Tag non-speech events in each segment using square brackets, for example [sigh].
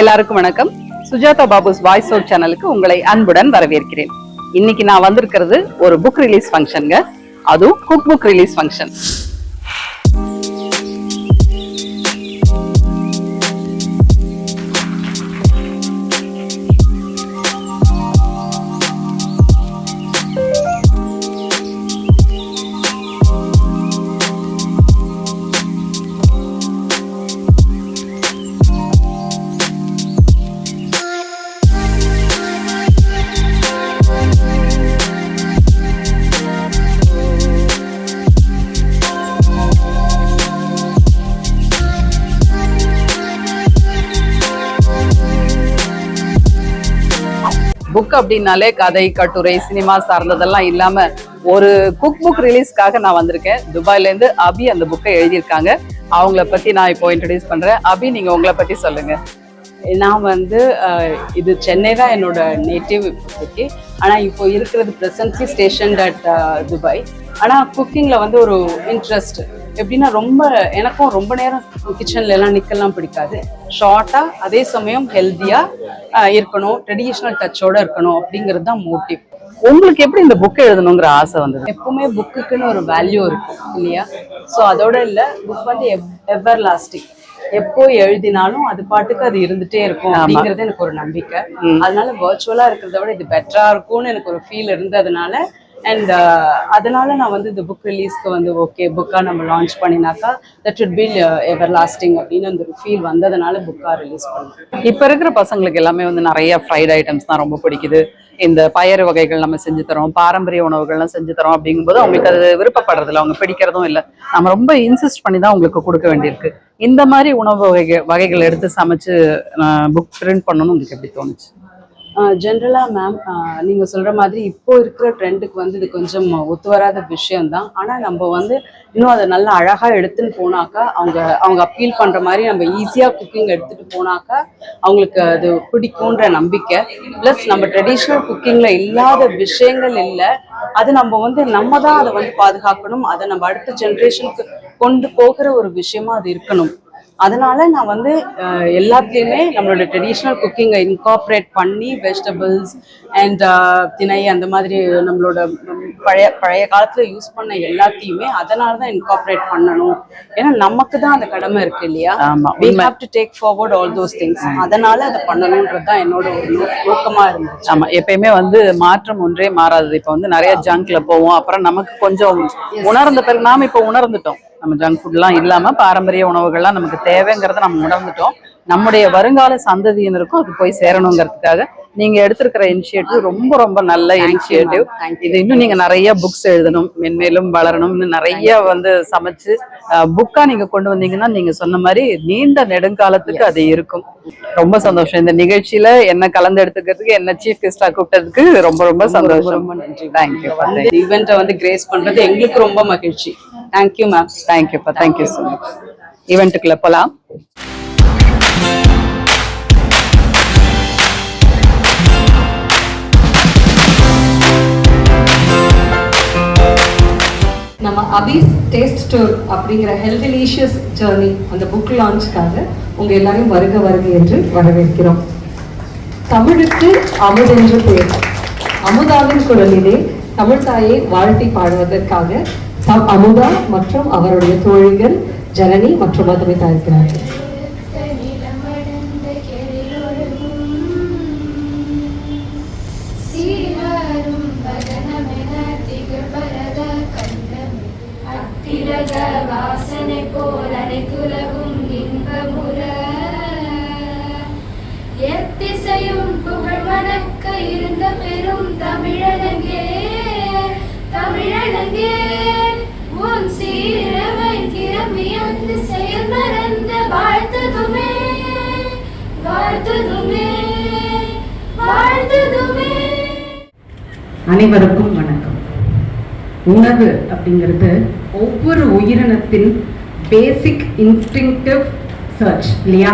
எல்லாருக்கும் வணக்கம். Sujatha Babu's voice out சேனலுக்கு உங்களை அன்புடன் வரவேற்கிறேன். இன்னைக்கு நான் வந்திருக்கிறது ஒரு புக் ரிலீஸ் ஃபங்க்ஷனுங்க அதுவும் cook book release function book அப்படின்னாலே கதை கட்டுரை சினிமா சார்ந்ததெல்லாம் இல்லாம ஒரு குக் புக் ரிலீஸ்க்காக நான் வந்திருக்கேன். துபாய்ல இருந்து அபி அந்த புக்கை எழுதியிருக்காங்க. அவங்கள பத்தி நான் இப்போ இன்ட்ரடியூஸ் பண்றேன். அபி நீங்க உங்களை பத்தி சொல்லுங்க. நான் வந்து இது சென்னை தான் என்னோட நேட்டிவ் இப்போதைக்கு ஆனால் இப்போ இருக்கிறது ப்ரெசன்ட்லி ஸ்டேஷன் அட் துபாய். ஆனால் குக்கிங்கில் வந்து ஒரு இன்ட்ரெஸ்ட் எப்படின்னா ரொம்ப எனக்கும் ரொம்ப நேரம் கிச்சன்ல எல்லாம் நிக்கலாம் பிடிக்காது. ஷார்ட்டாக அதே சமயம் ஹெல்த்தியாக இருக்கணும். ட்ரெடிஷ்னல் டச்சோட இருக்கணும் அப்படிங்கிறது தான் மோட்டிவ் உங்களுக்கு எப்படி இந்த புக் எழுதணுங்கிற ஆசை வந்தது? எப்பவுமே புக்குக்குன்னு ஒரு வேல்யூ இருக்கும் இல்லையா? ஸோ அதோட இல்லை புக் வந்து எவர் லாஸ்டிங் எப்போ எழுதினாலும் அது பாட்டுக்கு அது இருந்துட்டே இருக்கும் அப்படிங்கிறது எனக்கு ஒரு நம்பிக்கை. அதனால வர்ச்சுவலா இருக்கிறத விட இது பெட்டரா இருக்கும்னு எனக்கு ஒரு ஃபீல் இருந்ததுனால அண்ட் uh, அதனால நான் வந்து இந்த புக் ரிலீஸ்க்கு வந்து ஓகே புக்கா நம்ம லான்ச் பண்ணினாக்கா that should be everlasting அப்படின்னு அந்த ஒரு ஃபீல் வந்ததுனால புக்கா ரிலீஸ் பண்ணேன். இப்ப இருக்கிற பசங்களுக்கு எல்லாமே வந்து நிறைய ஃப்ரைட் ஐட்டம்ஸ் தான் ரொம்ப பிடிக்குது. இந்த பயறு வகைகள் நம்ம செஞ்சு தரோம் பாரம்பரிய உணவுகள்லாம் செஞ்சு தரோம் அப்படிங்கும்போது அவங்களுக்கு அது விருப்பப்படுறதில்ல அவங்க பிடிக்கிறதும் இல்லை. நம்ம ரொம்ப இன்சிஸ்ட் பண்ணி தான் அவங்களுக்கு கொடுக்க வேண்டியிருக்கு. இந்த மாதிரி உணவு வகை வகைகள் எடுத்து சமைச்சு புக் பிரிண்ட் பண்ணணும்னு உங்களுக்கு எப்படி தோணுச்சு? ஜென்ரலா மேம் நீங்க சொல்ற மாதிரி இப்போ இருக்கிற ட்ரெண்டுக்கு வந்து இது கொஞ்சம் ஒத்து வராத விஷயம்தான். ஆனா நம்ம வந்து இன்னும் அதை நல்லா அழகா எடுத்துன்னு போனாக்கா அவங்க அவங்க அப்பீல் பண்ற மாதிரி நம்ம ஈஸியா குக்கிங் எடுத்துட்டு போனாக்கா அவங்களுக்கு அது பிடிக்கும்ன்ற நம்பிக்கை. ப்ளஸ் நம்ம ட்ரெடிஷ்னல் குக்கிங்ல இல்லாத விஷயங்கள் இல்லை. அது நம்ம வந்து நம்ம தான் அதை வந்து பாதுகாக்கணும். அதை நம்ம அடுத்த ஜென்ரேஷனுக்கு கொண்டு போகிற ஒரு விஷயமா அது இருக்கணும். அதனால நான் வந்து எல்லாத்துலேயுமே நம்மளோட ட்ரெடிஷ்னல் குக்கிங்கை இன்கார்பரேட் பண்ணி வெஜிடபிள்ஸ் அண்ட் திணை அந்த மாதிரி நம்மளோட பழைய பழைய காலத்துல யூஸ் பண்ண எல்லாத்தையுமே அதனால தான் இன்கார்பரேட் பண்ணணும். ஏன்னா நமக்கு தான் அந்த கடமை இருக்கு இல்லையா? we have to take forward all those things அதனால அதை பண்ணணுன்றது தான் என்னோட ஒரு நோ- நோக்கமா இருந்துச்சு. ஆமா எப்பயுமே வந்து மாற்றம் ஒன்றே மாறாதது. இப்ப வந்து நிறைய ஜங்க்ல போவோம். அப்புறம் நமக்கு கொஞ்சம் உணர்ந்த பிறகு நாம இப்ப உணர்ந்துட்டோம். நம்ம ஜங்க் ஃபுட்லாம் இல்லாமல் பாரம்பரிய உணவுகள்லாம் நமக்கு தேவைங்கிறத நம்ம உணர்ந்துட்டோம். நம்முடைய வருங்கால சந்ததியினருக்கும் அது போய் சேரணுங்கிறதுக்காக நீங்க எடுத்திருக்கிற இனிஷியேட்டிவ் ரொம்ப ரொம்ப நல்ல இனிஷியேட்டிவ் இது இன்னும் நீங்க நிறைய புக்ஸ் எழுதணும் மென்மேலும் வளரணும் இன்னும் நிறைய வந்து சமைச்சு புக்கா நீங்க கொண்டு வந்தீங்கன்னா நீங்க சொன்ன மாதிரி நீண்ட நெடுங்காலத்துக்கு அது இருக்கும். ரொம்ப சந்தோஷம். இந்த நிகழ்ச்சியில என்ன கலந்து எடுத்துக்கிறதுக்கு என்ன சீஃப் கெஸ்டா கூப்பிட்டதுக்கு ரொம்ப ரொம்ப சந்தோஷம். ரொம்ப நன்றி. தேங்க்யூ ஈவெண்ட்டை வந்து கிரேஸ் பண்றது எங்களுக்கு ரொம்ப மகிழ்ச்சி. தேங்க்யூ மேம் தேங்க்யூப்பா தேங்க்யூ ஸோ மச் ஈவெண்ட்டுக்குள்ள போலாம். நம்ம அபீஸ் டேஸ்ட் ஸ்டோர் அப்படிங்கிற ஹெல்திலீஷியஸ் ஜேர்னி அந்த புக் லான்ச்சுக்காக உங்கள் எல்லாரையும் வருக வருக என்று வரவேற்கிறோம். தமிழுக்கு அமுதென்று பெயர் அமுதாவின் குரலிலே தமிழ் தாயை வாழ்த்தி பாடுவதற்காக அமுதா மற்றும் அவருடைய தோழிகள் ஜனனி மற்றும் மதுமிதா இருக்கிறார்கள். அனைவருக்கும் வணக்கம். உணவு அப்படிங்கிறது ஒவ்வொரு உயிரினத்தின் பேசிக் இன்ஸ்டிங்டிவ் சர்ச் இல்லையா?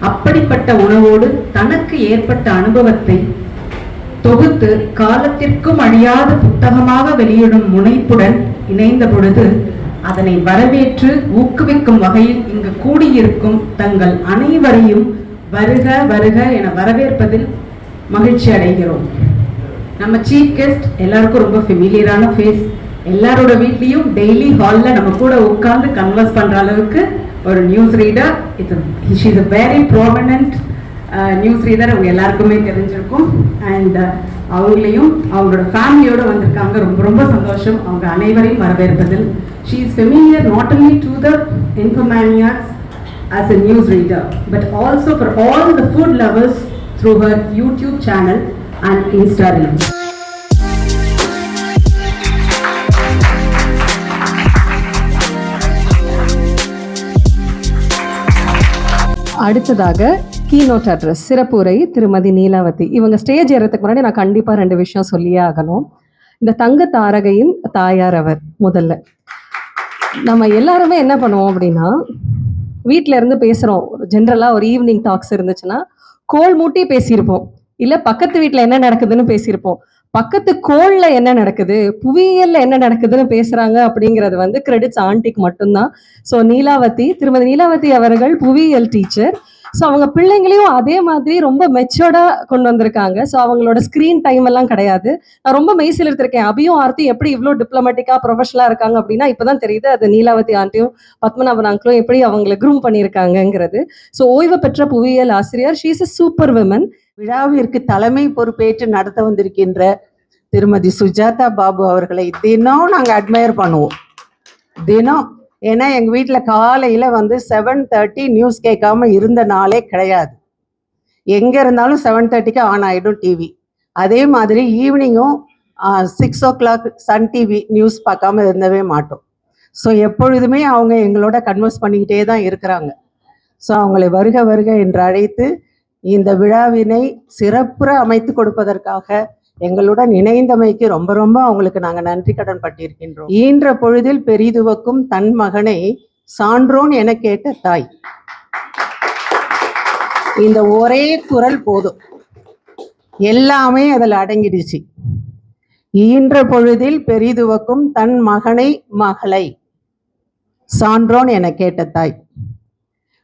அப்படிப்பட்ட உணவோடு தனக்கு ஏற்பட்ட அனுபவத்தை தொகுத்து காலத்திற்கும் அழியாத புத்தகமாக வெளியிடும் முனைப்புடன் இணைந்த பொழுது அதனை வரவேற்று ஊக்குவிக்கும் வகையில் இங்கு கூடியிருக்கும் தங்கள் அனைவரையும் வருக வருக என வரவேற்பதில் மகிழ்ச்சி அடைகிறோம். நம்ம சீஃப் கெஸ்ட் எல்லாருக்கும் ரொம்ப ஃபெமிலியரான ஃபேஸ் எல்லாரோட வீட்லேயும் டெய்லி ஹாலில் நம்ம கூட உட்காந்து கன்வர்ஸ் பண்ணுற அளவுக்கு ஒரு news reader it's she's a very prominent news reader அவங்க எல்லாருக்குமே தெரிஞ்சிருக்கும். அண்ட் uh, அவங்களையும் அவங்களோட ஃபேமிலியோடு வந்திருக்காங்க. ரொம்ப ரொம்ப சந்தோஷம். அவங்க அனைவரையும் வரவேற்பதில். She is familiar not only to the இன்ஃபர்மேனியாஸ் as a news reader but also for all the food lovers through her YouTube channel and Instagram. அடுத்ததாக கீனோட் அட்ரஸ் சிறப்புரை திருமதி நீலாவதி. இவங்க ஸ்டேஜ் ஏறதுக்கு முன்னாடி நான் கண்டிப்பாக ரெண்டு விஷயம் சொல்லியே ஆகணும். இந்த தங்க தாரகையின் தாயார் அவர் முதல்ல. நம்ம எல்லாருமே என்ன பண்ணுவோம் அப்படின்னா வீட்டில இருந்து பேசுகிறோம் ஜென்ரலாக ஒரு ஈவினிங் டாக்ஸ் இருந்துச்சுன்னா கோல் மூட்டி பேசியிருப்போம். இல்ல பக்கத்து வீட்டில் என்ன நடக்குதுன்னு பேசியிருப்போம். பக்கத்து கோள்ல என்ன நடக்குது? புவியியல்ல என்ன நடக்குதுன்னு பேசுறாங்க அப்படிங்கிறது வந்து கிரெடிட்ஸ் ஆண்டிக்கு மட்டும்தான். ஸோ நீலாவதி திருமதி நீலாவதி அவர்கள் புவியியல் டீச்சர் ஸோ அவங்க பிள்ளைங்களையும் அதே மாதிரி ரொம்ப மெச்சோர்டா கொண்டு வந்திருக்காங்க. ஸோ அவங்களோட ஸ்க்ரீன் டைம் எல்லாம் கிடையாது. நான் ரொம்ப மெய்சில் எடுத்திருக்கேன் அபியும் ஆர்த்தி எப்படி இவ்வளோ டிப்ளமேட்டிக்கா ப்ரொஃபஷனலாக இருக்காங்க அப்படின்னா இப்போதான் தெரியுது. அது நீலாவதி ஆண்டியும் பத்மநாபன் அங்கிளும் எப்படி அவங்களை க்ரூம் பண்ணியிருக்காங்கங்கிறது. ஸோ ஓய்வு பெற்ற புவியியல் ஆசிரியர். ஷீஸ் அ சூப்பர் விமன் விழாவிற்கு தலைமை பொறுப்பேற்று நடத்த வந்திருக்கின்ற திருமதி சுஜாதா பாபு அவர்களை தினம் நாங்கள் அட்மையர் பண்ணுவோம். தினம். ஏன்னா எங்கள் வீட்டில் காலையில் வந்து செவன் தேர்ட்டி நியூஸ் கேட்காம இருந்த நாளே கிடையாது. எங்கே இருந்தாலும் செவன் தேர்ட்டிக்கு ஆன் ஆகிடும் டிவி அதே மாதிரி ஈவினிங்கும் six o'clock Sun TV news பார்க்காம இருந்தவே மாட்டோம். ஸோ எப்பொழுதுமே அவங்க எங்களோட கன்வர்ஸ் பண்ணிக்கிட்டே தான் இருக்கிறாங்க. ஸோ அவங்களை வருக வருக என்று அழைத்து இந்த விழாவினை சிறப்புற அமைத்து கொடுப்பதற்காக எங்களுடன் இணைந்தமைக்கு ரொம்ப ரொம்ப அவங்களுக்கு நாங்கள் நன்றி கடன் பட்டிருக்கின்றோம். ஈன்ற பொழுதில் பெரிதுவக்கும் தன் மகனை சான்றோன் என கேட்ட தாய். இந்த ஒரே குரல் போதும். எல்லாமே அதில் அடங்கிடுச்சு. ஈன்ற பொழுதில் பெரிதுவக்கும் தன் மகனை மகளை சான்றோன் என கேட்ட தாய்.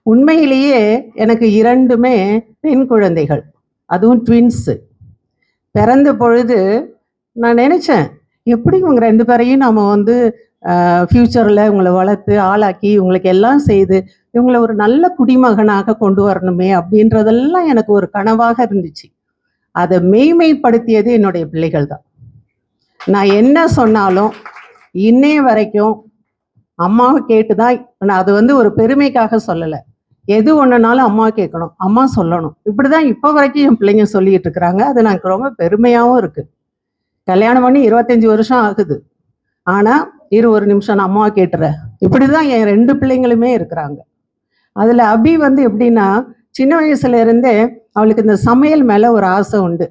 உண்மையிலேயே எனக்கு இரண்டுமே பெண் குழந்தைகள் அதுவும் ட்வின்ஸு பிறந்த பொழுது நான் நினச்சேன் எப்படி இவங்க ரெண்டு பேரையும் நம்ம வந்து ஃப்யூச்சரில் இவங்களை வளர்த்து ஆளாக்கி இவங்களுக்கு எல்லாம் செய்து இவங்களை ஒரு நல்ல குடிமகனாக கொண்டு வரணுமே அப்படின்றதெல்லாம் எனக்கு ஒரு கனவாக இருந்துச்சு. அதை மெய்மைப்படுத்தியது என்னுடைய பிள்ளைகள் தான். நான் என்ன சொன்னாலும் இன்னைய வரைக்கும் அம்மாவை கேட்டு தான் நான் அது வந்து ஒரு பெருமைக்காக சொல்லலை. எது ஒன்றுனாலும் அம்மா கேட்கணும். அம்மா சொல்லணும். இப்படி தான் இப்போ வரைக்கும் என் பிள்ளைங்க சொல்லிட்டு இருக்கிறாங்க. அது எனக்கு ரொம்ப பெருமையாகவும் இருக்குது கல்யாணம் பண்ணி இருபத்தஞ்சி வருஷம் ஆகுது. ஆனால் இரு ஒரு நிமிஷம் நான் அம்மா கேட்டுறேன். இப்படி தான் என் ரெண்டு பிள்ளைங்களுமே இருக்கிறாங்க. அதில் அபி வந்து எப்படின்னா சின்ன வயசுல இருந்தே அவளுக்கு இந்த சமையல் மேலே ஒரு ஆசை உண்டு.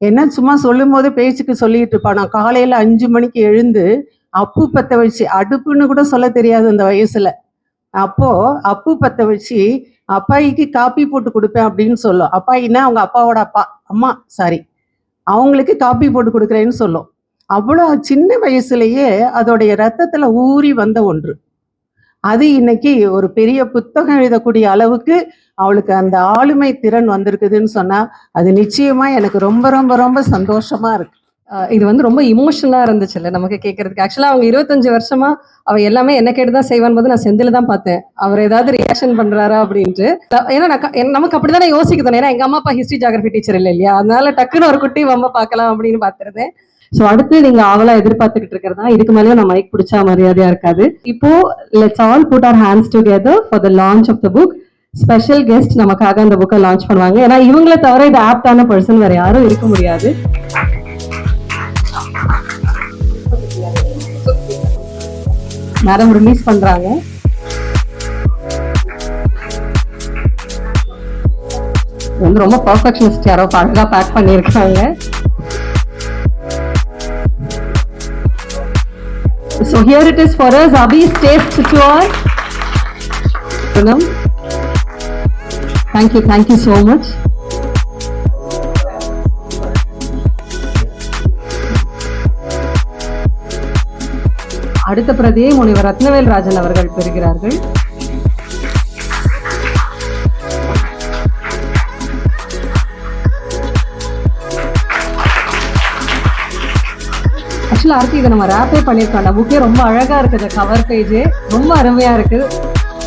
என்ன சும்மா சொல்லும் போது பேச்சுக்கு சொல்லிட்டு இருப்பா. நான் காலையில் அஞ்சு மணிக்கு எழுந்து அப்பு பற்ற வச்சு அடுப்புன்னு கூட சொல்ல தெரியாது அந்த வயசுல. அப்போ அப்பு பத்த வச்சு அப்பாய்க்கு காப்பி போட்டு கொடுப்பேன் அப்படின்னு சொல்லும். அப்பாயின்னா அவங்க அப்பாவோட அப்பா. அம்மா சாரி அவங்களுக்கு காப்பி போட்டு கொடுக்குறேன்னு சொல்லும். அவ்வளோ சின்ன வயசுலயே அதோடைய ரத்தத்துல ஊறி வந்த ஒன்று. அது இன்னைக்கு ஒரு பெரிய புத்தகம் எழுதக்கூடிய அளவுக்கு அவளுக்கு அந்த ஆளுமை திறன் வந்திருக்குதுன்னு சொன்னா அது நிச்சயமா எனக்கு ரொம்ப ரொம்ப ரொம்ப சந்தோஷமா இருக்கு. இது வந்து ரொம்ப இமோஷனலாக இருந்துச்சுல்ல நமக்கு கேட்கறதுக்கு ஆக்சுவலாக அவங்க இருபத்தஞ்சு வருஷமா அவ எல்லாமே என்ன கேட்டு தான் செய்வான் போது நான் செந்தில் தான் பார்த்தேன். அவர் ஏதாவது ரியாக்ஷன் பண்றாரா அப்படின்ட்டு. ஏன்னா நான் நமக்கு அப்படிதானே யோசிக்க தோணும். ஏன்னா எங்க அம்மா அப்பா ஹிஸ்டரி ஜாகிரபி டீச்சர் இல்லை இல்லையா? அதனால டக்குன்னு ஒரு குட்டி அம்மா பார்க்கலாம் அப்படின்னு பார்த்துருந்தேன். ஸோ அடுத்து நீங்க அவளா எதிர்பார்த்துக்கிட்டு இருக்கிறதா? இதுக்கு மேலேயும் நான் மைக் பிடிச்சா மரியாதையா இருக்காது. இப்போ let's all put our hands together for the launch of the book special guest நமக்காக அந்த புக்கை லான்ச் பண்ணுவாங்க. ஏன்னா இவங்கள தவிர இது ஆப்டான பர்சன் வேற யாரும் இருக்க முடியாது. மேடம் ரிலீஸ் பண்றாங்க வந்து ரொம்ப பர்ஃபெக்ஷனிஸ்ட் யாரோ அழகா பேக் பண்ணியிருக்காங்க So here it is for us, Abhi's taste tour. Punam. Thank you, thank you so much. அடுத்த பிரதியை முனைவர் ரத்னவேல் ராஜன் அவர்கள் பெறுகிறார்கள். ஆக்சுவலாக அடுத்து இதை நம்ம ரேப்பே பண்ணியிருக்கோம். அந்த புக்கே ரொம்ப அழகாக இருக்குது கவர் பேஜே ரொம்ப அருமையாக இருக்குது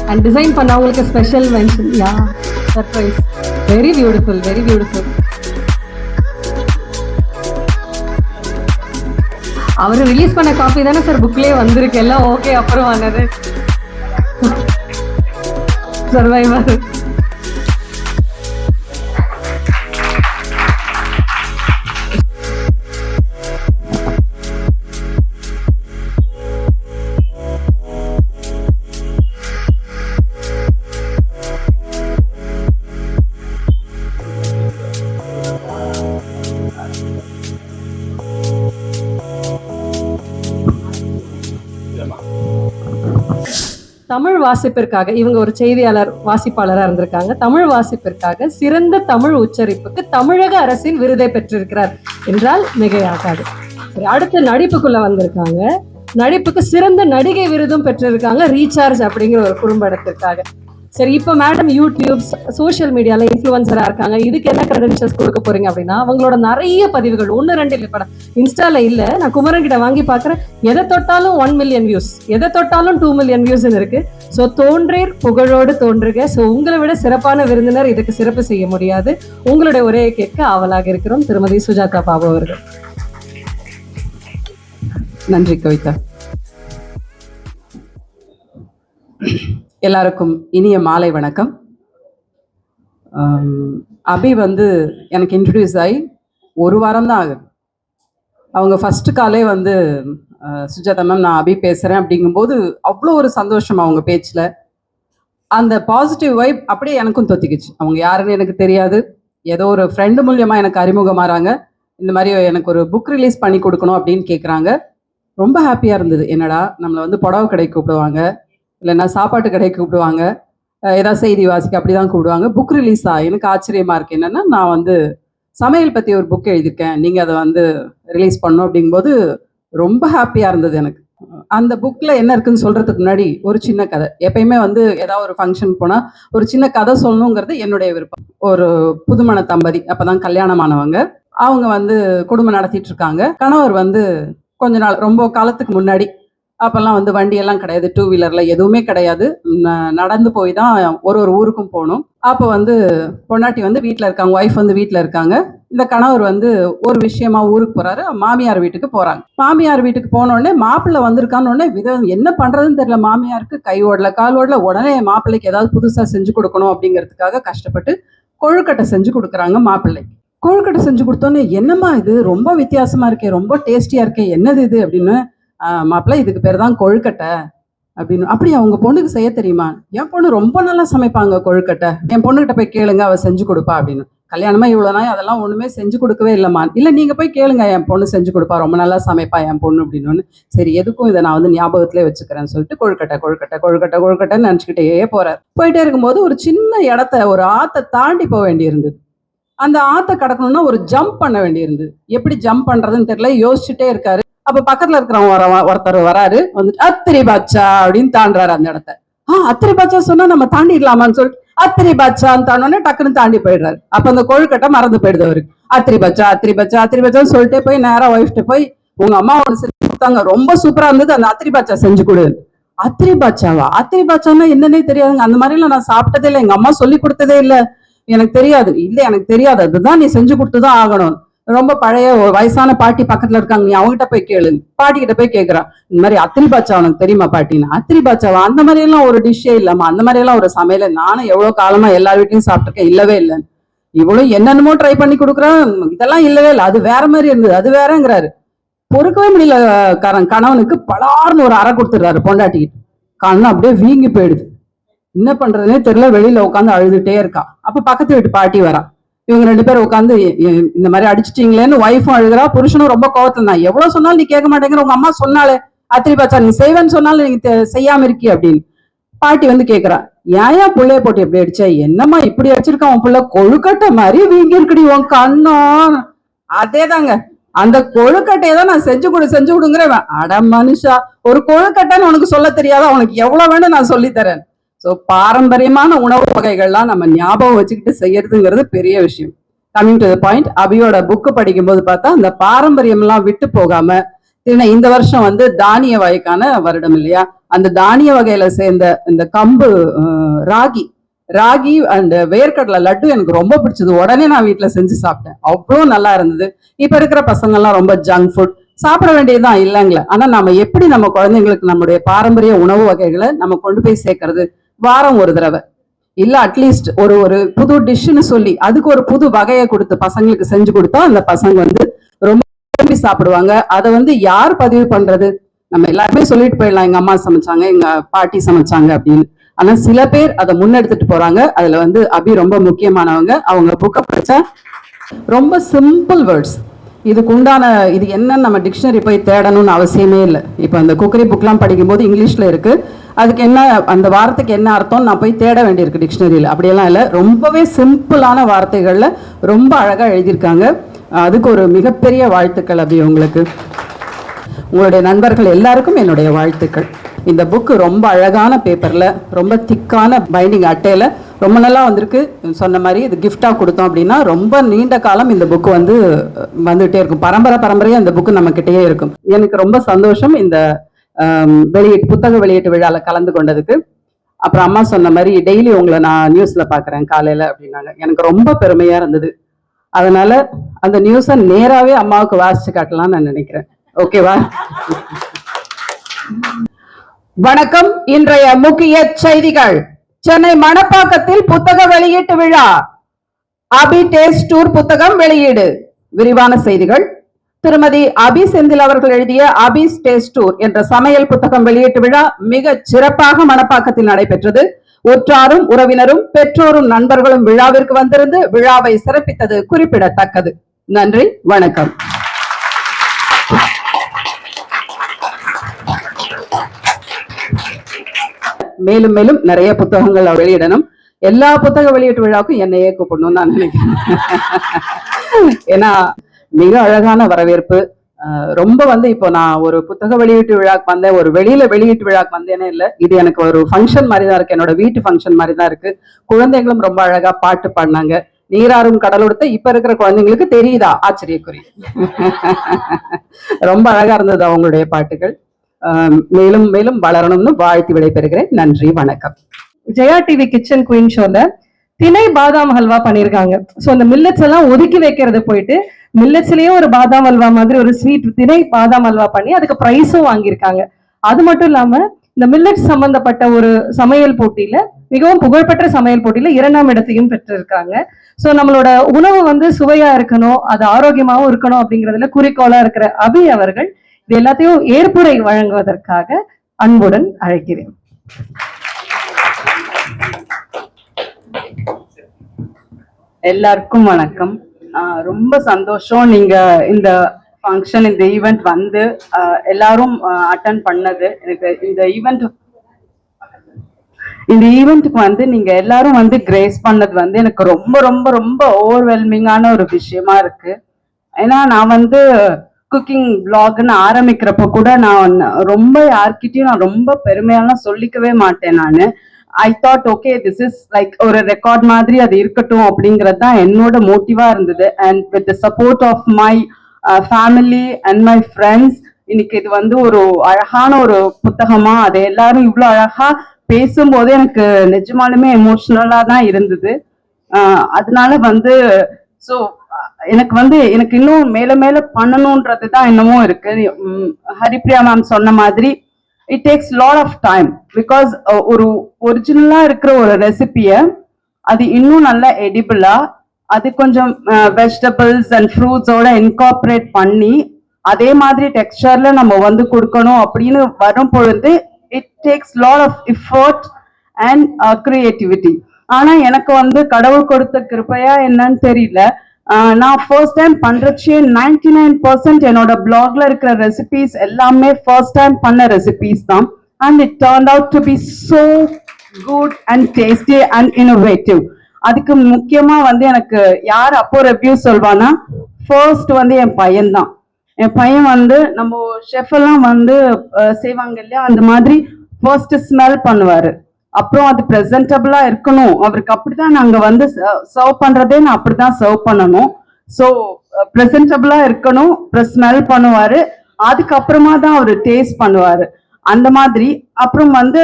அண்ட் டிசைன் பண்ண பண்ணவங்களுக்கு special mention yeah surprise very beautiful very beautiful அவர் ரிலீஸ் பண்ண காப்பி தானே சார் புக்லேயே வந்திருக்கு. எல்லாம் ஓகே அப்புறம் ஆனது சர்வைவர் தமிழ் வாசிப்பிற்காக இவங்க ஒரு செய்தியாளர் வாசிப்பாளராக இருந்திருக்காங்க. தமிழ் வாசிப்பிற்காக சிறந்த தமிழ் உச்சரிப்புக்கு தமிழக அரசின் விருதை பெற்றிருக்கிறார் என்றால் மிகையாகாது. சரி அடுத்து நடிப்புக்குள்ள வந்திருக்காங்க. நடிப்புக்கு சிறந்த நடிகை விருதும் பெற்றிருக்காங்க ரீசார்ஜ் அப்படிங்கிற ஒரு குறும்படத்திற்காக. சரி இப்போ மேடம் யூடியூப் சோஷியல் மீடியால இன்ஃபுளுசரா இருக்காங்க. இதுக்கு என்ன கிரெடென்ஷியல்ஸ் கொடுக்க போறீங்க அப்படின்னா அவங்களோட நிறைய பதிவுகள் ஒன்று ரெண்டு இல்லை படம். இன்ஸ்டால இல்ல நான் குமரன் கிட்ட வாங்கி பார்க்குறேன் எதை தொட்டாலும் ஒன் மில்லியன் வியூஸ் எதை தொட்டாலும் டூ மில்லியன் வியூஸ்னு இருக்கு. ஸோ தோன்றேர் புகழோடு தோன்றுக. ஸோ உங்களை விட சிறப்பான விருந்தினர் இதுக்கு சிறப்பு செய்ய முடியாது. உங்களுடைய ஒரே கேட்க ஆவலாக இருக்கிறோம் திருமதி சுஜாதா பாபு அவர்கள். நன்றி கவிதா. எல்லாருக்கும் இனிய மாலை வணக்கம். அபி வந்து எனக்கு இன்ட்ரடியூஸ் ஆகி ஒரு வாரம் தான் ஆகுது. அவங்க ஃபஸ்ட்டு காலே வந்து சுஜாதா மேம் நான் அபி பேசுகிறேன் அப்படிங்கும்போது அவ்வளோ ஒரு சந்தோஷம் அவங்க பேச்சில். அந்த பாசிட்டிவ் வைப் அப்படியே எனக்கும் தொத்திக்குச்சு. அவங்க யாருன்னு எனக்கு தெரியாது. ஏதோ ஒரு ஃப்ரெண்டு மூலியமாக எனக்கு அறிமுகமாகறாங்க இந்த மாதிரி எனக்கு ஒரு புக் ரிலீஸ் பண்ணி கொடுக்கணும் அப்படின்னு கேட்குறாங்க ரொம்ப ஹாப்பியாக இருந்தது. என்னடா நம்மளை வந்து புடவை கடைக்கு கூப்பிடுவாங்க. இல்லைன்னா சாப்பாட்டு கடையை கூப்பிடுவாங்க. ஏதாவது செய்தி வாசிக்க அப்படி தான் கூப்பிடுவாங்க புக் ரிலீஸா எனக்கு ஆச்சரியமாக இருக்குது என்னன்னா நான் வந்து சமையல் பற்றி ஒரு புக் எழுதியிருக்கேன். நீங்கள் அதை வந்து ரிலீஸ் பண்ணோம் அப்படிங்கும்போது ரொம்ப ஹாப்பியாக இருந்தது எனக்கு. அந்த புக்கில் என்ன இருக்குன்னு சொல்கிறதுக்கு முன்னாடி ஒரு சின்ன கதை. எப்பயுமே வந்து ஏதாவது ஒரு ஃபங்க்ஷன் போனால் ஒரு சின்ன கதை சொல்லணுங்கிறது என்னுடைய விருப்பம். ஒரு புதுமண தம்பதி அப்போ தான் கல்யாணமானவங்க. அவங்க வந்து குடும்பம் நடத்திட்டு இருக்காங்க. கணவர் வந்து கொஞ்ச நாள் ரொம்ப காலத்துக்கு முன்னாடி அப்போல்லாம் வந்து வண்டியெல்லாம் கிடையாது டூ வீலரில் எதுவுமே கிடையாது. நடந்து போய் தான் ஒரு ஒரு ஊருக்கும் போகணும் அப்போ வந்து பொண்டாட்டி வந்து வீட்டில் இருக்காங்க ஒய்ஃப் வந்து வீட்டில் இருக்காங்க. இந்த கணவர் வந்து ஒரு விஷயமா ஊருக்கு போறாரு மாமியார் வீட்டுக்கு போறாங்க. மாமியார் வீட்டுக்கு போனோடனே மாப்பிள்ளை வந்திருக்கான்னு உடனே விதம் என்ன பண்றதுன்னு தெரியல. மாமியாருக்கு கை ஓடல கால் ஓடல. உடனே மாப்பிள்ளைக்கு ஏதாவது புதுசாக செஞ்சு கொடுக்கணும் அப்படிங்கிறதுக்காக கஷ்டப்பட்டு கொழுக்கட்டை செஞ்சு கொடுக்குறாங்க மாப்பிள்ளைக்கு கொழுக்கட்டை செஞ்சு கொடுத்தோன்னே என்னம்மா இது? ரொம்ப வித்தியாசமா இருக்கே ரொம்ப டேஸ்டியா இருக்கே என்னது இது? அப்படின்னு மாப்பிள்ள இதுக்கு பேர் தான் கொழுக்கட்டை அப்படின்னு. அப்படியா உங்க பொண்ணுக்கு செய்ய தெரியுமா? என் பொண்ணு ரொம்ப நல்லா சமைப்பாங்க கொழுக்கட்டை. என் பொண்ணுகிட்ட போய் கேளுங்க அவ செஞ்சு கொடுப்பா அப்படின்னு. கல்யாணமா இவ்வளவு நாள் அதெல்லாம் ஒண்ணுமே செஞ்சு கொடுக்கவே இல்லைம்மா. இல்ல நீங்க போய் கேளுங்க என் பொண்ணு செஞ்சு கொடுப்பா ரொம்ப நல்லா சமைப்பா என் பொண்ணு அப்படின்னு. சரி எதுக்கும் இதை நான் வந்து ஞாபகத்திலே வச்சுக்கிறேன்னு சொல்லிட்டு கொழுக்கட்டை கொழுக்கட்டை கொழுக்கட்டை கொழுக்கட்டைன்னு நினச்சிக்கிட்டே போறாரு. போயிட்டே இருக்கும்போது ஒரு சின்ன இடத்த ஒரு ஆத்தை தாண்டி போக வேண்டியிருந்தது. அந்த ஆத்தை கடக்கணும்னா ஒரு ஜம்ப் பண்ண வேண்டியிருந்தது. எப்படி ஜம்ப் பண்றதுன்னு தெரியல யோசிச்சுட்டே இருக்காரு. அப்ப பக்கத்துல இருக்கிறவங்க வர ஒருத்தர் வராரு வந்துட்டு அத்திரி பாட்சா அப்படின்னு தாண்டுறாரு அந்த இடத்த. ஆஹ் அத்திரி பாட்சா சொன்னா நம்ம தாண்டிடலாமான்னு சொல்லிட்டு அத்திரி பாட்சான்னு தாண்டோடனே டக்குன்னு தாண்டி போயிடுறாரு. அப்ப அந்த கொழுக்கட்டை மறந்து போயிடுது அவருக்கு. அத்திரி பச்சா அத்திரி பச்சா அத்திரி பச்சான்னு சொல்லிட்டே போய் நேரா ஒய்ஃப்ட்ட போய் உங்க அம்மா ஒன்று செஞ்சு கொடுத்தாங்க ரொம்ப சூப்பரா இருந்தது அந்த அத்திரி பாட்சா செஞ்சு கொடு. அத்திரி பாட்சாவா அத்திரி பாட்சான்னா என்னன்னே தெரியாதுங்க. அந்த மாதிரி எல்லாம் நான் சாப்பிட்டதே இல்லை. எங்க அம்மா சொல்லி கொடுத்ததே இல்லை. எனக்கு தெரியாது. இல்ல எனக்கு தெரியாது. அதுதான் நீ செஞ்சு கொடுத்துதான் ஆகணும். ரொம்ப பழைய வயசான பாட்டி பக்கத்துல இருக்காங்க. நீ அவங்ககிட்ட போய் கேளு. பாட்டி கிட்ட போய் கேக்குறா. இந்த மாதிரி அத்திரி பாச்சா உனக்கு தெரியுமா பாட்டின்னு அத்திரி பாச்சாவா அந்த மாதிரி எல்லாம் ஒரு டிஷ்ஷே இல்லாம அந்த மாதிரி எல்லாம் ஒரு சமையல. நானும் எவ்வளவு காலமா எல்லா வீட்லயும் சாப்பிட்டுருக்கேன். இல்லவே இல்லை. இவ்வளவு என்னென்னமோ ட்ரை பண்ணி கொடுக்குறான் இதெல்லாம் இல்லவே இல்லை. அது வேற மாதிரி இருந்தது. அது வேறங்கிறாரு. பொறுக்கவே முடியல கரன் கணவனுக்கு பலார்னு ஒரு அறை கொடுத்துடுறாரு பொண்டாட்டிக்கிட்டு கண்ணு அப்படியே வீங்கி போயிடுது. என்ன பண்றதுன்னே தெரியல. வெளியில உட்காந்து அழுதுட்டே இருக்கா. அப்ப பக்கத்து வீட்டு பாட்டி வரா. இவங்க ரெண்டு பேரும் உட்காந்து இந்த மாதிரி அடிச்சிட்டீங்களேன்னு ஒய்ஃபும் அழுகிறா. புருஷனும் ரொம்ப கோவத்துல தான் எவ்வளவு சொன்னாலும் நீ கேட்க மாட்டேங்கிற உங்க அம்மா சொன்னாலே அத்திரி பாச்சா நீ செய்வேன்னு சொன்னாலும் நீங்க தெ- செய்யாம இருக்கி அப்படின்னு பாட்டி வந்து கேக்குறா. ஏன் ஏன் புள்ளைய போட்டு எப்படி அடிச்ச? என்னம்மா இப்படி அடிச்சிருக்கான் உன் புள்ள கொழுக்கட்டை மாதிரி வீங்கி இருக்குடி உன் கண்ணம் அதேதாங்க. அந்த கொழுக்கட்டையை தான் நான் செஞ்சு கொடு செஞ்சு கொடுங்கிறவன் அட மனுஷா ஒரு கொழுக்கட்டைன்னு உனக்கு சொல்ல தெரியாதா? உனக்கு எவ்வளவு வேணும் நான் சொல்லி தரேன். ஸோ பாரம்பரியமான உணவு வகைகள்லாம் நம்ம ஞாபகம் வச்சுக்கிட்டு செய்யறதுங்கிறது பெரிய விஷயம். கம்மிங் டு த பாயிண்ட் அபியோட புக்கு படிக்கும்போது பார்த்தா அந்த பாரம்பரியம்லாம் விட்டு போகாம ஏன்னா இந்த வருஷம் வந்து தானிய வகைக்கான வருடம் இல்லையா? அந்த தானிய வகையில சேர்ந்த இந்த கம்பு ராகி ராகி அண்ட் வேர்க்கடலை லட்டு எனக்கு ரொம்ப பிடிச்சது. உடனே நான் வீட்டில் செஞ்சு சாப்பிட்டேன். அவ்வளோ நல்லா இருந்தது. இப்போ இருக்கிற பசங்கள்லாம் ரொம்ப ஜங்க் ஃபுட் சாப்பிட வேண்டியதுதான் இல்லைங்களே. ஆனா நம்ம எப்படி நம்ம குழந்தைங்களுக்கு நம்முடைய பாரம்பரிய உணவு வகைகளை நம்ம கொண்டு போய் சேர்க்கறது? வாரம் ஒரு தடவை. இல்ல அட்லீஸ்ட் ஒரு ஒரு புது டிஷ்ஷுன்னு சொல்லி அதுக்கு ஒரு புது வகையை கொடுத்து பசங்களுக்கு செஞ்சு கொடுத்தா அந்த பசங்க வந்து ரொம்ப விரும்பி சாப்பிடுவாங்க. அதை வந்து யார் பதிவு பண்றது? நம்ம எல்லாருமே சொல்லிட்டு போயிடலாம். எங்க அம்மா சமைச்சாங்க எங்க பாட்டி சமைச்சாங்க அப்படின்னு. ஆனா சில பேர் அதை முன்னெடுத்துட்டு போறாங்க. அதுல வந்து அபி ரொம்ப முக்கியமானவங்க. அவங்க புக்கை படிச்சா ரொம்ப சிம்பிள் வேர்ட்ஸ் இதுக்கு உண்டான இது என்னன்னு நம்ம டிக்ஷனரி போய் தேடணும்னு அவசியமே இல்லை. இப்போ அந்த குக்கரி புக்லாம் படிக்கும்போது இங்கிலீஷில் இருக்குது அதுக்கு என்ன அந்த வார்த்தைக்கு என்ன அர்த்தம் நான் போய் தேட வேண்டியிருக்கு டிக்ஷனரியில் அப்படியெல்லாம் இல்லை. ரொம்பவே சிம்பிளான வார்த்தைகளில் ரொம்ப அழகாக எழுதியிருக்காங்க. அதுக்கு ஒரு மிகப்பெரிய வாழ்த்துக்கள் அபி உங்களுக்கு. உங்களுடைய நண்பர்கள் எல்லாருக்கும் என்னுடைய வாழ்த்துக்கள். இந்த புக்கு ரொம்ப அழகான பேப்பரில் ரொம்ப திக்கான பைண்டிங் அட்டையில் ரொம்ப நல்லா வந்திருக்கு. சொன்ன மாதிரி இது கிஃப்டாக கொடுத்தோம் அப்படின்னா ரொம்ப நீண்ட காலம் இந்த புக்கு வந்து வந்துகிட்டே இருக்கும். பரம்பரை பரம்பரையாக இந்த புக்கு நம்ம கிட்டேயே இருக்கும். எனக்கு ரொம்ப சந்தோஷம் இந்த வெளியீட்டு புத்தக வெளியீட்டு விழாவில் கலந்து கொண்டதுக்கு. அப்புறம் அம்மா சொன்ன மாதிரி டெய்லி உங்களை நான் நியூஸில் பார்க்குறேன் காலையில் அப்படின்னாங்க. எனக்கு ரொம்ப பெருமையாக இருந்தது. அதனால அந்த நியூஸை நேராகவே அம்மாவுக்கு வாசித்து காட்டலாம்னு நான் நினைக்கிறேன். ஓகேவா வணக்கம் இன்றைய முக்கிய செய்திகள். சென்னை மணப்பாக்கத்தில் புத்தக வெளியீட்டு விழா. அபி டேஸ்ட் டூர் புத்தகம் வெளியீடு. விரிவான செய்திகள். திருமதி அபி செந்தில் அவர்கள் எழுதிய அபி டேஸ்ட் டூர் என்ற சமையல் புத்தகம் வெளியீட்டு விழா மிக சிறப்பாக மணப்பாக்கத்தில் நடைபெற்றது. உற்றாரும் உறவினரும் பெற்றோரும் நண்பர்களும் விழாவிற்கு வந்திருந்து விழாவை சிறப்பித்தது குறிப்பிடத்தக்கது. நன்றி வணக்கம். மேலும் மேலும் நிறைய புத்தகங்கள் வெளியிடணும். எல்லா புத்தக வெளியீட்டு விழாவுக்கும் என்னையே கூப்பிடணும்னு நான் நினைக்கிறேன். ஏன்னா மிக அழகான வரவேற்பு. ரொம்ப வந்து இப்போ நான் ஒரு புத்தக வெளியீட்டு விழாக்கு வந்தேன். ஒரு வெளியில வெளியீட்டு விழாக்கு வந்தேனே இல்லை. இது எனக்கு ஒரு ஃபங்க்ஷன் மாதிரி தான் இருக்கு. என்னோட வீட்டு ஃபங்க்ஷன் மாதிரி தான் இருக்கு. குழந்தைங்களும் ரொம்ப அழகா பாட்டு பாடினாங்க. நீராறும் கடலோடத்த இப்ப இருக்கிற குழந்தைங்களுக்கு தெரியுதா? ஆச்சரியக்குறி. ரொம்ப அழகா இருந்தது அவங்களுடைய பாட்டுகள். மேலும் மேலும் வளரணும்னு வாழ்த்தி விடைபெறுகிறேன். நன்றி வணக்கம். ஜெயா டிவி கிச்சன் குயின் ஷோல திணை பாதாம் ஹல்வா பண்ணியிருக்காங்க ஸோ அந்த மில்லட்ஸ் எல்லாம் ஒதுக்கி வைக்கிறது போயிட்டு மில்லட்ஸ்லயே ஒரு பாதாம் ஹல்வா மாதிரி ஒரு ஸ்வீட் திணை பாதாம் ஹல்வா பண்ணி அதுக்கு ப்ரைஸும் வாங்கியிருக்காங்க. அது மட்டும் இல்லாம இந்த மில்லட்ஸ் சம்பந்தப்பட்ட ஒரு சமையல் போட்டியில மிகவும் புகழ்பெற்ற சமையல் போட்டியில இரண்டாம் இடத்தையும் பெற்றிருக்காங்க. ஸோ நம்மளோட உணவு வந்து சுவையா இருக்கணும் அது ஆரோக்கியமாவும் இருக்கணும் அப்படிங்கிறதுல குறிக்கோளா இருக்கிற அபி அவர்கள் இது எல்லாத்தையும் ஏற்புரை வழங்குவதற்காக அன்புடன் அழைக்கிறேன். எல்லாருக்கும் வணக்கம். ரொம்ப சந்தோஷம் நீங்க இந்த ஃபங்க்ஷன் இந்த ஈவெண்ட் வந்து எல்லாரும் அட்டன் பண்ணது. எனக்கு இந்த ஈவெண்ட் இந்த ஈவெண்ட்டுக்கு வந்து நீங்க எல்லாரும் வந்து கிரேஸ் பண்ணது வந்து எனக்கு ரொம்ப ரொம்ப ரொம்ப ஓவர்வெல்மிங்கான ஒரு விஷயமா இருக்கு. ஏன்னா நான் வந்து குக்கிங் பிளாக்னு ஆரம்பிக்கிறப்ப கூட நான் ரொம்ப யார்கிட்டயும் நான் ரொம்ப பெருமையாலாம் சொல்லிக்கவே மாட்டேன் நான். I thought okay this is like ஒரு ரெக்கார்ட் மாதிரி அது இருக்கட்டும் அப்படிங்கிறது தான் என்னோட மோட்டிவா இருந்தது. And with support of my family and my friends இன்னைக்கு இது வந்து ஒரு அழகான ஒரு புத்தகமா அதை எல்லாரும் இவ்வளோ அழகா பேசும்போது எனக்கு நிஜமாலுமே எமோஷ்னலா தான் இருந்தது. Uh, அதனால வந்து ஸோ எனக்கு வந்து எனக்கு இன்னும் மேல மேல பண்ணணும்ன்றது தான் என்னமோ இருக்கு. ஹரிப்ரியா மேம் சொன்ன மாதிரி it takes lot of time because ஒரு ஒரிஜினலா இருக்கிற ஒரு ரெசிபியை அது இன்னும் நல்லா எடிபிளா அது கொஞ்சம் வெஜிடபிள்ஸ் அண்ட் ஃப்ரூட்ஸோட இன்கார்பரேட் பண்ணி அதே மாதிரி டெக்ஸ்டர்ல நம்ம வந்து கொடுக்கணும் அப்படின்னு வரும் பொழுது it takes lot of effort and creativity ஆனா எனக்கு வந்து கடவுள் கொடுத்த கிருப்பையா என்னன்னு தெரியல. நான் ஃபர்ஸ்ட் டைம் பண்ணுறச்சு நைன்டி நைன் பர்சன்ட் என்னோட பிளாக்ல இருக்கிற ரெசிபிஸ் எல்லாமே ஃபர்ஸ்ட் டைம் பண்ண ரெசிபிஸ் தான். And it turn out to be so good and tasty and innovative அதுக்கு முக்கியமா வந்து எனக்கு யார் அப்போ ரிவ்யூ சொல்வானா ஃபர்ஸ்ட் வந்து என் பையன்தான் என் பையன் வந்து நம்ம ஷெஃப் எல்லாம் வந்து செய்வாங்க இல்லையா? அந்த மாதிரி ஃபர்ஸ்ட் ஸ்மெல் பண்ணுவாரு. அப்புறம் அது ப்ரெசன்டபிளா இருக்கணும். அவருக்கு அப்படிதான் நாங்க வந்து சர்வ் பண்றதே நான் அப்படிதான் சர்வ் பண்ணணும். ஸோ ப்ரெசன்டபிளா இருக்கணும். ஸ்மெல் பண்ணுவாரு. அதுக்கப்புறமா தான் அவர் டேஸ்ட் பண்ணுவாரு. அந்த மாதிரி. அப்புறம் வந்து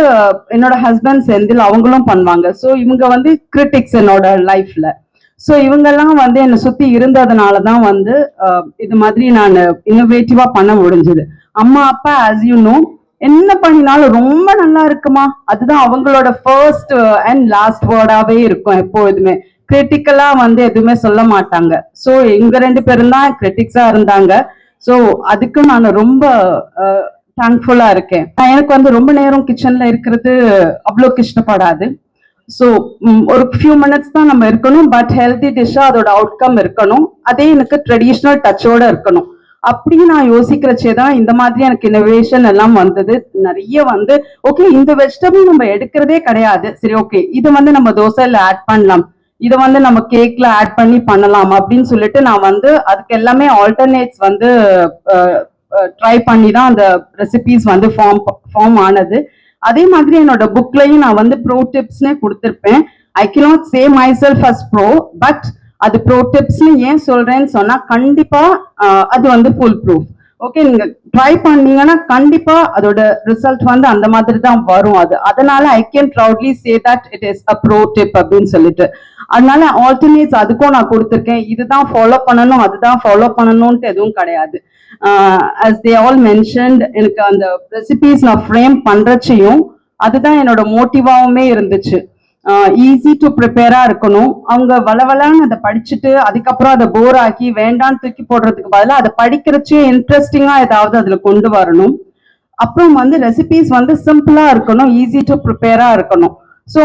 என்னோட ஹஸ்பண்ட் செந்தில் அவங்களும் பண்ணுவாங்க. ஸோ இவங்க வந்து கிரிட்டிக்ஸ் என்னோட லைஃப்ல ஸோ இவங்கெல்லாம் வந்து என்னை சுத்தி இருந்ததுனால தான் வந்து இது மாதிரி நான் இன்னோவேட்டிவா பண்ண முடிஞ்சது. அம்மா அப்பா ஆஸ் யூ நோ என்ன பண்ணினாலும் ரொம்ப நல்லா இருக்குமா? அதுதான் அவங்களோட ஃபர்ஸ்ட் அண்ட் லாஸ்ட் வேர்டாவே இருக்கும் எப்பொழுதுமே கிரிட்டிக்கலா வந்து எதுவுமே சொல்ல மாட்டாங்க. ஸோ எங்க ரெண்டு பேரும் தான் கிரிட்டிக்ஸா இருந்தாங்க. ஸோ அதுக்கு நான் ரொம்ப தேங்க்ஃபுல்லா இருக்கேன். எனக்கு வந்து ரொம்ப நேரம் கிச்சன்ல இருக்கிறது அவ்வளோக்கு இஷ்டப்படாது ஸோ ஒரு ஃபியூ மினிட்ஸ் தான் நம்ம இருக்கணும். பட் ஹெல்த்தி டிஷ்ஷாக அதோட அவுட்கம் இருக்கணும். அதே எனக்கு ட்ரெடிஷ்னல் டச்சோட இருக்கணும். அப்படி நான் யோசிக்கிறச்சே தான் இந்த மாதிரி எனக்கு இன்னோவேஷன் எல்லாம் வந்தது. நிறைய வந்து ஓகே இந்த வெஜிடபிள் நம்ம எடுக்கிறதே கிடையாது. சரி ஓகே இது வந்து நம்ம தோசையில ஆட் பண்ணலாம். இதை வந்து நம்ம கேக்ல ஆட் பண்ணி பண்ணலாம் அப்படின்னு சொல்லிட்டு நான் வந்து அதுக்கு எல்லாமே ஆல்டர்னேட்ஸ் வந்து ட்ரை பண்ணி தான் அந்த ரெசிபிஸ் வந்து ஃபார்ம் ஃபார்ம் ஆனது. அதே மாதிரி என்னோட புக்லையும் நான் வந்து ப்ரோ டிப்ஸ்னே கொடுத்துருப்பேன். I can not say myself as pro but அது ப்ரோ டிப்ஸ்னு ஏன் சொல்றேன்னு சொன்னா கண்டிப்பா அது வந்து ஃபுல் ப்ரூஃப் ஓகே நீங்க ட்ரை பண்ணீங்கன்னா கண்டிப்பா அதோட ரிசல்ட் வந்து அந்த மாதிரி தான் வரும் அது. அதனால I can proudly say that it is a pro tip அப்படின்னு சொல்லிட்டு. அதனால ஆல்டர்னேட்ஸ் அதுக்கும் நான் கொடுத்துருக்கேன். இதுதான் ஃபாலோ பண்ணணும் அதுதான் ஃபாலோ பண்ணணும்ட்டு எதுவும் கிடையாது. அஸ் தே ஆல் மென்ஷன்ட் எனக்கு அந்த ரெசிபிஸ் நான் ஃப்ரேம் பண்றச்சையும் அதுதான் என்னோட மோட்டிவாவுமே இருந்துச்சு. ஈஸி டு ப்ரிப்பேராக இருக்கணும். அவங்க வளவலான்னு அதை படிச்சுட்டு அதுக்கப்புறம் அதை போர் ஆக்கி வேண்டான்னு தூக்கி போடுறதுக்கு பதிலாக அதை படிக்கிறச்சே இன்ட்ரெஸ்டிங்காக ஏதாவது அதில் கொண்டு வரணும். அப்புறம் வந்து ரெசிபிஸ் வந்து சிம்பிளாக இருக்கணும் ஈஸி டு ப்ரிப்பேராக இருக்கணும். ஸோ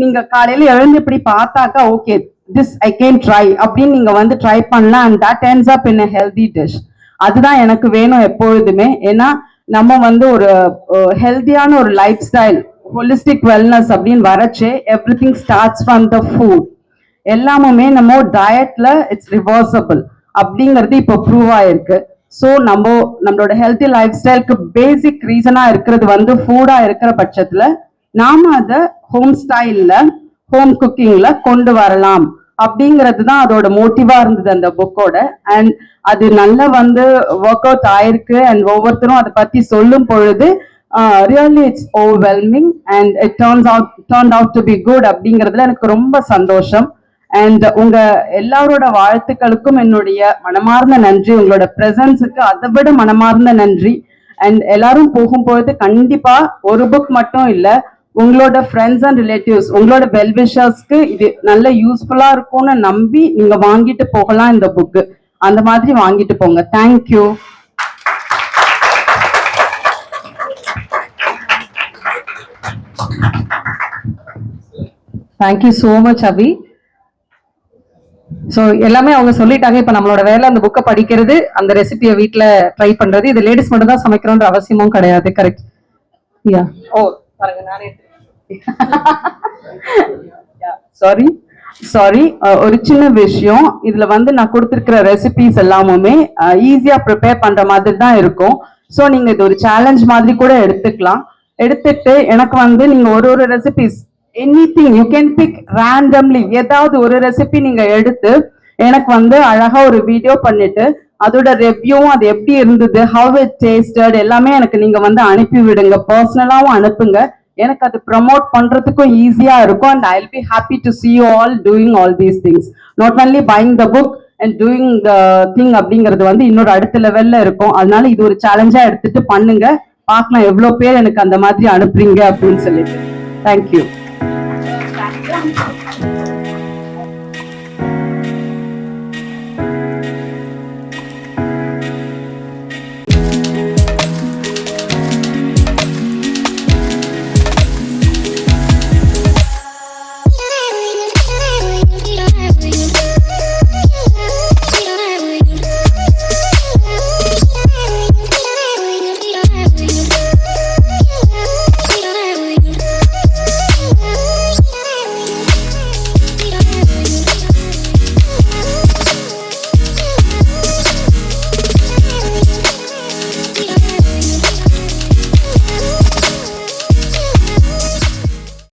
நீங்கள் காலையில் எழுந்து இப்படி பார்த்தாக்கா okay this I can try அப்படின்னு நீங்கள் வந்து ட்ரை பண்ணலாம். And that ends up in a healthy dish அதுதான் எனக்கு வேணும் எப்பொழுதுமே. ஏன்னா நம்ம வந்து ஒரு ஹெல்த்தியான ஒரு லைஃப் ஸ்டைல் ஹோலிஸ்டிக் வெல்னஸ் அப்படின்னு வரச்சே everything starts from the food எல்லாமுமே நம்ம டயட்ல இட்ஸ் ரிவர்சபிள் அப்படிங்கிறது இப்போ ப்ரூவ் ஆயிருக்கு. ஸோ நம்ம நம்மளோட ஹெல்த்தி லைஃப் ஸ்டைலுக்கு பேசிக் ரீசனாக இருக்கிறது வந்து ஃபுடாக இருக்கிற பட்சத்தில் நாம அதை ஹோம் ஸ்டைலில் ஹோம் குக்கிங்கில் கொண்டு வரலாம் அப்படிங்கிறது தான் அதோட மோட்டிவாக இருந்தது அந்த புக்கோட அண்ட் அது நல்லா வந்து ஒர்க் அவுட் ஆயிருக்கு அண்ட் ஒவ்வொருத்தரும் அதை பற்றி சொல்லும் பொழுது really it's overwhelming and it turns out turn out to be good அப்படிங்கிறதுல எனக்கு ரொம்ப சந்தோஷம். அண்ட் உங்க எல்லாரோட வாழ்த்துக்களுக்கும் என்னுடைய மனமார்ந்த நன்றி உங்களோட பிரசன்ஸுக்கு அதை விட மனமார்ந்த நன்றி. அண்ட் எல்லாரும் போகும்பொழுது கண்டிப்பா ஒரு புக் மட்டும் இல்லை உங்களோட ஃப்ரெண்ட்ஸ் அண்ட் ரிலேட்டிவ்ஸ் உங்களோட வெல்விஷர்ஸ்க்கு இது நல்ல யூஸ்ஃபுல்லா இருக்கும்னு நம்பி நீங்க வாங்கிட்டு போகலாம் இந்த புக்கு அந்த மாதிரி வாங்கிட்டு போங்க. Thank you thank you so much Abhi so எல்லாமே அவங்க சொல்லிட்டாங்க. இப்போ நம்மளோட வேலை அந்த புக்கை படிக்கிறது அந்த ரெசிபியை வீட்டில் ட்ரை பண்றது. இது லேடிஸ் மட்டும் தான் சமைக்கணுன்ற அவசியமும் கிடையாது. கரெக்ட் யா ஓ பாருங்க நானே சாரி சாரி [laughs] ஒரு சின்ன விஷயம். இதுல வந்து நான் கொடுத்துருக்கிற ரெசிபிஸ் எல்லாமுமே ஈஸியா ப்ரிப்பேர் பண்ற மாதிரி தான் இருக்கும். ஸோ நீங்க இது ஒரு சேலஞ்ச் மாதிரி கூட எடுத்துக்கலாம். எடுத்துட்டு எனக்கு வந்து நீங்க ஒரு ஒரு recipes anything you can pick randomly ஏதாவது ஒரு ரெசிபி நீங்க எடுத்து எனக்கு வந்து அழகா ஒரு வீடியோ பண்ணிட்டு அதோட ரெவ்யூவும் அது எப்படி இருந்தது ஹவ் இட் டேஸ்டட் எல்லாமே எனக்கு நீங்க வந்து அனுப்பி விடுங்க. பர்சனலாவும் அனுப்புங்க. எனக்கு அது ப்ரமோட் பண்றதுக்கும் ஈஸியா இருக்கும். And I be happy to see you all doing all these things not only buying the book and doing the thing அப்படிங்கிறது வந்து இன்னொரு அடுத்த லெவல்ல இருக்கும். அதனால இது ஒரு சேலஞ்சா எடுத்துட்டு பண்ணுங்க. பார்க்கலாம் எவ்வளவு பேர் எனக்கு அந்த மாதிரி அனுப்புறீங்க அப்படின்னு சொல்லிட்டு. தேங்க்யூ